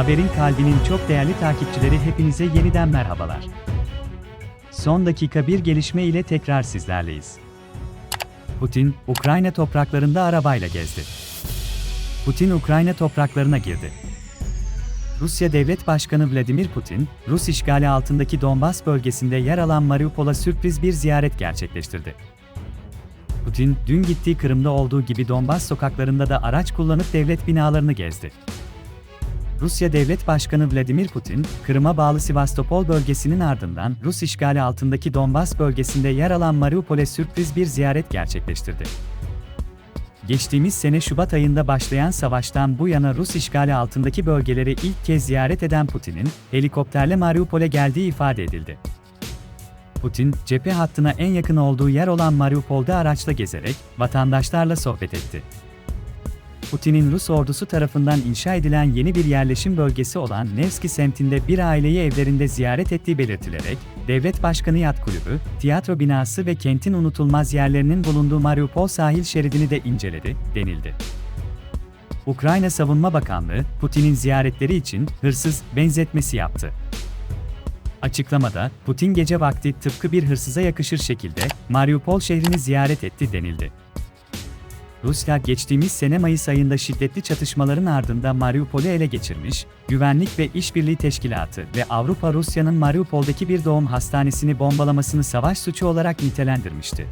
Haberin kalbinin çok değerli takipçileri hepinize yeniden merhabalar. Son dakika bir gelişme ile tekrar sizlerleyiz. Putin, Ukrayna topraklarında arabayla gezdi. Putin Ukrayna topraklarına girdi. Rusya Devlet Başkanı Vladimir Putin, Rus işgali altındaki Donbas bölgesinde yer alan Mariupol'a sürpriz bir ziyaret gerçekleştirdi. Putin, dün gittiği Kırım'da olduğu gibi Donbas sokaklarında da araç kullanıp devlet binalarını gezdi. Rusya Devlet Başkanı Vladimir Putin, Kırım'a bağlı Sivastopol bölgesinin ardından Rus işgali altındaki Donbas bölgesinde yer alan Mariupol'e sürpriz bir ziyaret gerçekleştirdi. Geçtiğimiz sene Şubat ayında başlayan savaştan bu yana Rus işgali altındaki bölgeleri ilk kez ziyaret eden Putin'in helikopterle Mariupol'e geldiği ifade edildi. Putin, cephe hattına en yakın olduğu yer olan Mariupol'da araçla gezerek vatandaşlarla sohbet etti. Putin'in Rus ordusu tarafından inşa edilen yeni bir yerleşim bölgesi olan Nevski semtinde bir aileyi evlerinde ziyaret ettiği belirtilerek, Devlet Başkanı Yat Kulübü, tiyatro binası ve kentin unutulmaz yerlerinin bulunduğu Mariupol sahil şeridini de inceledi, denildi. Ukrayna Savunma Bakanlığı, Putin'in ziyaretleri için hırsız benzetmesi yaptı. Açıklamada, Putin gece vakti tıpkı bir hırsıza yakışır şekilde Mariupol şehrini ziyaret etti denildi. Rusya geçtiğimiz sene Mayıs ayında şiddetli çatışmaların ardında Mariupol'ü ele geçirmiş, Güvenlik ve İşbirliği Teşkilatı ve Avrupa Rusya'nın Mariupol'daki bir doğum hastanesini bombalamasını savaş suçu olarak nitelendirmişti.